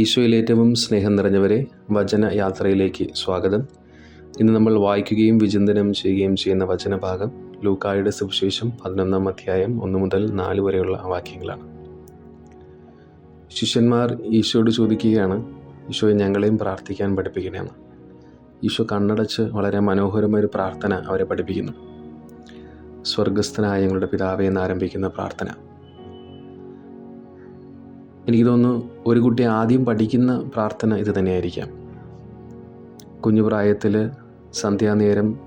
ഈശോയിൽ ഏറ്റവും സ്നേഹം നിറഞ്ഞവരെ വചന യാത്രയിലേക്ക് സ്വാഗതം. ഇന്ന് നമ്മൾ വായിക്കുകയും വിചിന്തനം ചെയ്യുകയും ചെയ്യുന്ന വചനഭാഗം ലൂക്കായുടെ സുവിശേഷം പതിനൊന്നാം അധ്യായം ഒന്ന് മുതൽ നാല് വരെയുള്ള വാക്യങ്ങളാണ്. ശിഷ്യന്മാർ ഈശോയോട് ചോദിക്കുകയാണ് ഈശോയെ ഞങ്ങളെയും പ്രാർത്ഥിക്കാൻ പഠിപ്പിക്കണമെന്ന് ഈശോ കണ്ണടച്ച് വളരെ മനോഹരമായ ഒരു പ്രാർത്ഥന അവരെ പഠിപ്പിക്കുന്നു. സ്വർഗസ്ഥനായ ഞങ്ങളുടെ പിതാവേ എന്നാരംഭിക്കുന്ന പ്രാർത്ഥന. എനിക്ക് തോന്നുന്നു ഒരു കുട്ടി ആദ്യം പഠിക്കുന്ന പ്രാർത്ഥന ഇത് തന്നെയായിരിക്കാം. കുഞ്ഞു പ്രായത്തിൽ സന്ധ്യാനേരം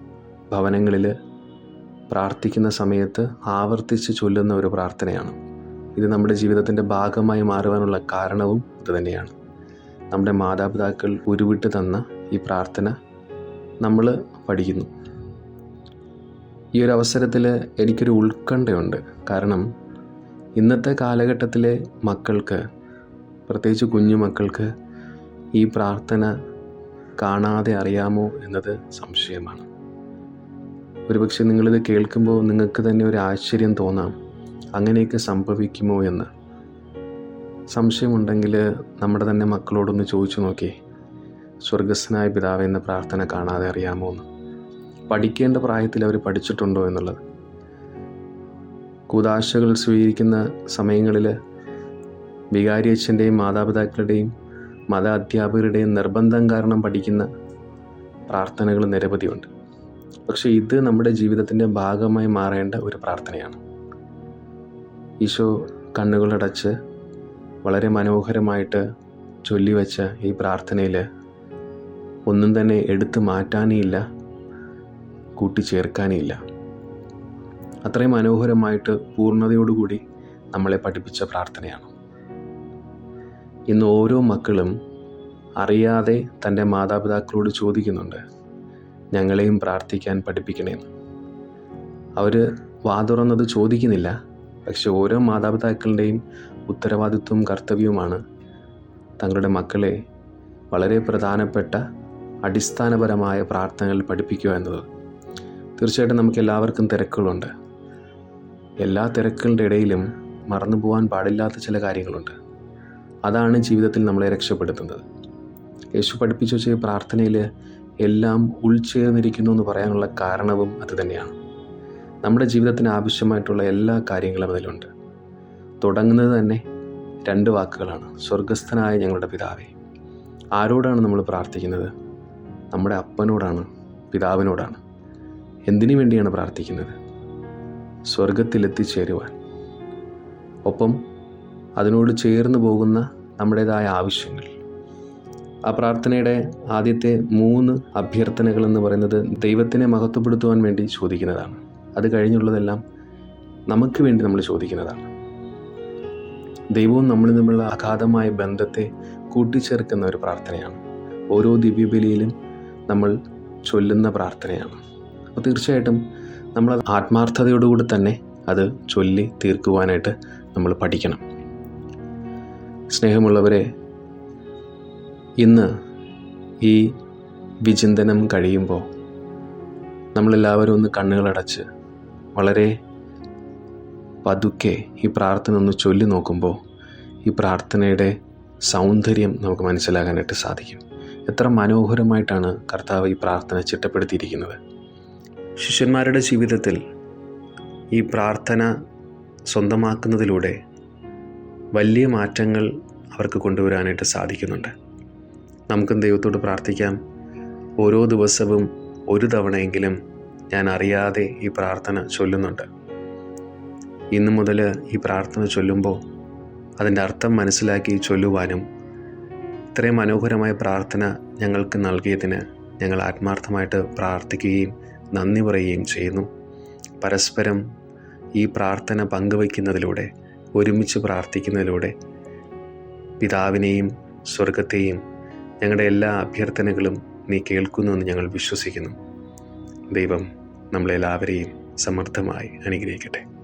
ഭവനങ്ങളിൽ പ്രാർത്ഥിക്കുന്ന സമയത്ത് ആവർത്തിച്ച് ചൊല്ലുന്ന ഒരു പ്രാർത്ഥനയാണ്. ഇത് നമ്മുടെ ജീവിതത്തിന്റെ ഭാഗമായി മാറുവാനുള്ള കാരണവും ഇത് തന്നെയാണ്. നമ്മുടെ മാതാപിതാക്കൾ ഉരുവിട്ട് തന്ന ഈ പ്രാർത്ഥന നമ്മൾ പഠിക്കുന്നു. ഈ ഒരു അവസരത്തിൽ എനിക്കൊരു ഉത്കണ്ഠയുണ്ട്. കാരണം ഇന്നത്തെ കാലഘട്ടത്തിലെ മക്കൾക്ക് പ്രത്യേകിച്ച് കുഞ്ഞു മക്കൾക്ക് ഈ പ്രാർത്ഥന കാണാതെ അറിയാമോ എന്നത് സംശയമാണ്. ഒരുപക്ഷെ നിങ്ങളിത് കേൾക്കുമ്പോൾ നിങ്ങൾക്ക് തന്നെ ഒരു ആശ്ചര്യം തോന്നാം അങ്ങനെയൊക്കെ സംഭവിക്കുമോ എന്ന്. സംശയമുണ്ടെങ്കിൽ നമ്മുടെ തന്നെ മക്കളോടൊന്ന് ചോദിച്ചു നോക്കി. സ്വർഗസ്വനായ പിതാവ് എന്ന പ്രാർത്ഥന കാണാതെ അറിയാമോ എന്ന്. പഠിക്കേണ്ട പ്രായത്തിൽ അവർ പഠിച്ചിട്ടുണ്ടോ എന്നുള്ളത്. കൂതാശകൾ സ്വീകരിക്കുന്ന സമയങ്ങളിൽ വികാരി അച്ഛന്റെയും മാതാപിതാക്കളുടെയും മത അധ്യാപകരുടെയും നിർബന്ധം കാരണം പഠിക്കുന്ന പ്രാർത്ഥനകൾ നിരവധിയുണ്ട്. പക്ഷേ ഇത് നമ്മുടെ ജീവിതത്തിന്റെ ഭാഗമായി മാറേണ്ട ഒരു പ്രാർത്ഥനയാണ്. ഈശോ കണ്ണുകളടച്ച് വളരെ മനോഹരമായിട്ട് ചൊല്ലിവെച്ച ഈ പ്രാർത്ഥനയിൽ ഒന്നും തന്നെ എടുത്തു മാറ്റാനേയില്ല കൂട്ടിച്ചേർക്കാനേയില്ല അത്രയും മനോഹരമായിട്ട് പൂർണതയോടുകൂടി നമ്മളെ പഠിപ്പിച്ച പ്രാർത്ഥനയാണ്. ഇന്ന് ഓരോ മക്കളും അറിയാതെ തന്റെ മാതാപിതാക്കളോട് ചോദിക്കുന്നുണ്ട് ഞങ്ങളെയും പ്രാർത്ഥിക്കാൻ പഠിപ്പിക്കണേന്ന്. അവർ വാതുറന്നത് ചോദിക്കുന്നില്ല പക്ഷെ ഓരോ മാതാപിതാക്കളുടെയും ഉത്തരവാദിത്വവും കർത്തവ്യവുമാണ് തങ്ങളുടെ മക്കളെ വളരെ പ്രധാനപ്പെട്ട അടിസ്ഥാനപരമായ പ്രാർത്ഥനകൾ പഠിപ്പിക്കുക എന്നത്. തീർച്ചയായിട്ടും നമുക്ക് എല്ലാവർക്കും തിരക്കുകളുണ്ട്. എല്ലാ തിരക്കുകളുടെ ഇടയിലും മറന്നു പോകാൻ പാടില്ലാത്ത ചില കാര്യങ്ങളുണ്ട്. അതാണ് ജീവിതത്തിൽ നമ്മളെ രക്ഷപ്പെടുത്തുന്നത്. യേശു പഠിപ്പിച്ചു വെച്ച പ്രാർത്ഥനയിൽ എല്ലാം ഉൾച്ചേർന്നിരിക്കുന്നു എന്ന് പറയാനുള്ള കാരണവും അത് തന്നെയാണ്. നമ്മുടെ ജീവിതത്തിന് ആവശ്യമായിട്ടുള്ള എല്ലാ കാര്യങ്ങളും അതിലുണ്ട്. തുടങ്ങുന്നത് തന്നെ രണ്ട് വാക്കുകളാണ്. സ്വർഗസ്ഥനായ ഞങ്ങളുടെ പിതാവെ ആരോടാണ് നമ്മൾ പ്രാർത്ഥിക്കുന്നത്? നമ്മുടെ അപ്പനോടാണ് പിതാവിനോടാണ്. എന്തിനു വേണ്ടിയാണ് പ്രാർത്ഥിക്കുന്നത്? സ്വർഗത്തിലെത്തിച്ചേരുവാൻ ഒപ്പം അതിനോട് ചേർന്ന് പോകുന്ന നമ്മുടേതായ ആവശ്യങ്ങൾ. ആ പ്രാർത്ഥനയുടെ ആദ്യത്തെ മൂന്ന് അഭ്യർത്ഥനകൾ എന്ന് പറയുന്നത് ദൈവത്തിനെ മഹത്വപ്പെടുത്തുവാൻ വേണ്ടി ചോദിക്കുന്നതാണ്. അത് കഴിഞ്ഞുള്ളതെല്ലാം നമുക്ക് വേണ്ടി നമ്മൾ ചോദിക്കുന്നതാണ്. ദൈവവും നമ്മളും തമ്മിലുള്ള അഗാധമായ ബന്ധത്തെ കൂട്ടിച്ചേർക്കുന്ന ഒരു പ്രാർത്ഥനയാണ്. ഓരോ ദിവ്യബലിയിലും നമ്മൾ ചൊല്ലുന്ന പ്രാർത്ഥനയാണ്. അപ്പോൾ തീർച്ചയായിട്ടും നമ്മൾ ആത്മാർത്ഥതയോടുകൂടി തന്നെ അത് ചൊല്ലി തീർക്കുവാനായിട്ട് നമ്മൾ പഠിക്കണം. സ്നേഹമുള്ളവരെ ഇന്ന് ഈ വിചിന്തനം കഴിയുമ്പോൾ നമ്മളെല്ലാവരും ഒന്ന് കണ്ണുകളടച്ച് വളരെ പതുക്കെ ഈ പ്രാർത്ഥന ഒന്ന് ചൊല്ലി നോക്കുമ്പോൾ ഈ പ്രാർത്ഥനയുടെ സൗന്ദര്യം നമുക്ക് മനസ്സിലാകാനായിട്ട് സാധിക്കും. എത്ര മനോഹരമായിട്ടാണ് കർത്താവ് ഈ പ്രാർത്ഥന ചിട്ടപ്പെടുത്തിയിരിക്കുന്നത്. ശിഷ്യന്മാരുടെ ജീവിതത്തിൽ ഈ പ്രാർത്ഥന സ്വന്തമാക്കുന്നതിലൂടെ വലിയ മാറ്റങ്ങൾ അവർക്ക് കൊണ്ടുവരാനായിട്ട് സാധിക്കുന്നുണ്ട്. നമുക്കും ദൈവത്തോട് പ്രാർത്ഥിക്കാം. ഓരോ ദിവസവും ഒരു തവണയെങ്കിലും ഞാൻ അറിയാതെ ഈ പ്രാർത്ഥന ചൊല്ലുന്നുണ്ട്. ഇന്നു മുതൽ ഈ പ്രാർത്ഥന ചൊല്ലുമ്പോൾ അതിന്റെ അർത്ഥം മനസ്സിലാക്കി ചൊല്ലുവാനും ഇത്രയും മനോഹരമായ പ്രാർത്ഥന ഞങ്ങൾക്ക് നൽകിയതിന് ഞങ്ങൾ ആത്മാർത്ഥമായിട്ട് പ്രാർത്ഥിക്കുകയും നന്ദി പറയുകയും ചെയ്യുന്നു. പരസ്പരം ഈ പ്രാർത്ഥന പങ്കുവയ്ക്കുന്നതിലൂടെ ഒരുമിച്ച് പ്രാർത്ഥിക്കുന്നതിലൂടെ പിതാവിനെയും സ്വർഗത്തെയും ഞങ്ങളുടെ എല്ലാ അഭ്യർത്ഥനകളും നീ കേൾക്കുന്നുവെന്ന് ഞങ്ങൾ വിശ്വസിക്കുന്നു. ദൈവം നമ്മളെല്ലാവരെയും സമർത്ഥമായി അനുഗ്രഹിക്കട്ടെ.